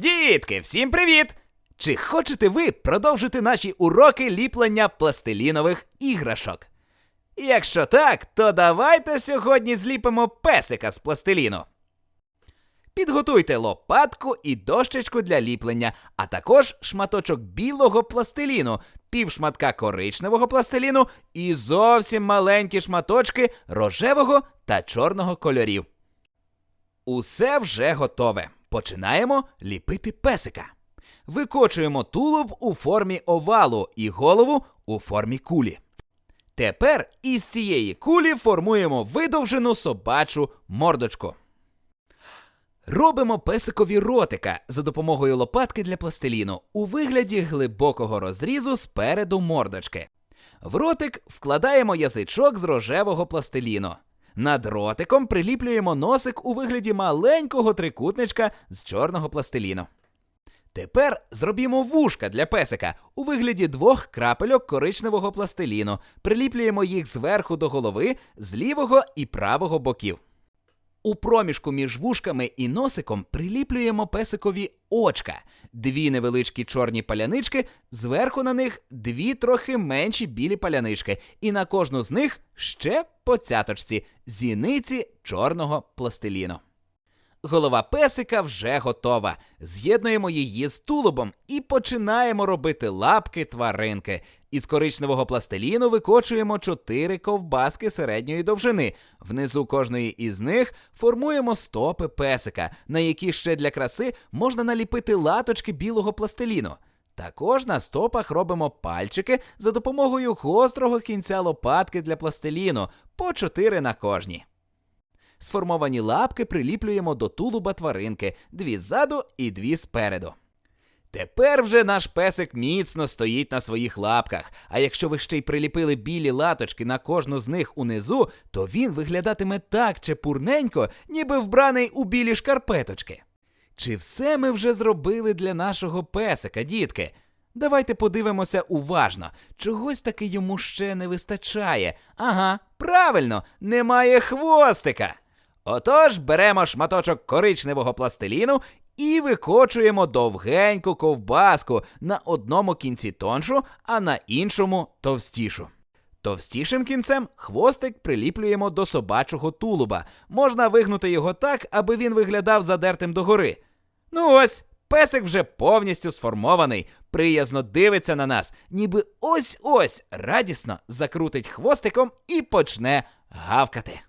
Дітки, всім привіт! Чи хочете ви продовжити наші уроки ліплення пластилінових іграшок? Якщо так, то давайте сьогодні зліпимо песика з пластиліну. Підготуйте лопатку і дощечку для ліплення, а також шматочок білого пластиліну, півшматка коричневого пластиліну і зовсім маленькі шматочки рожевого та чорного кольорів. Усе вже готове. Починаємо ліпити песика. Викочуємо тулуб у формі овалу і голову у формі кулі. Тепер із цієї кулі формуємо видовжену собачу мордочку. Робимо песикові ротика за допомогою лопатки для пластиліну у вигляді глибокого розрізу спереду мордочки. В ротик вкладаємо язичок з рожевого пластиліну. Над ротиком приліплюємо носик у вигляді маленького трикутничка з чорного пластиліну. Тепер зробімо вушка для песика у вигляді двох крапельок коричневого пластиліну. Приліплюємо їх зверху до голови з лівого і правого боків. У проміжку між вушками і носиком приліплюємо песикові очка, дві невеличкі чорні палянички, зверху на них дві трохи менші білі палянички, і на кожну з них ще по цяточці зіниці чорного пластиліну. Голова песика вже готова. З'єднуємо її з тулубом і починаємо робити лапки тваринки. Із коричневого пластиліну викочуємо чотири ковбаски середньої довжини. Внизу кожної із них формуємо стопи песика, на які ще для краси можна наліпити латочки білого пластиліну. Також на стопах робимо пальчики за допомогою гострого кінця лопатки для пластиліну, по чотири на кожній. Сформовані лапки приліплюємо до тулуба тваринки, дві ззаду і дві спереду. Тепер вже наш песик міцно стоїть на своїх лапках, а якщо ви ще й приліпили білі латочки на кожну з них унизу, то він виглядатиме так чепурненько, ніби вбраний у білі шкарпеточки. Чи все ми вже зробили для нашого песика, дітки? Давайте подивимося уважно. Чогось таки йому ще не вистачає. Ага, правильно, немає хвостика. Отож, беремо шматочок коричневого пластиліну і викочуємо довгеньку ковбаску на одному кінці тоншу, а на іншому товстішу. Товстішим кінцем хвостик приліплюємо до собачого тулуба. Можна вигнути його так, аби він виглядав задертим догори. Ну ось, песик вже повністю сформований, приязно дивиться на нас, ніби ось ось радісно закрутить хвостиком і почне гавкати.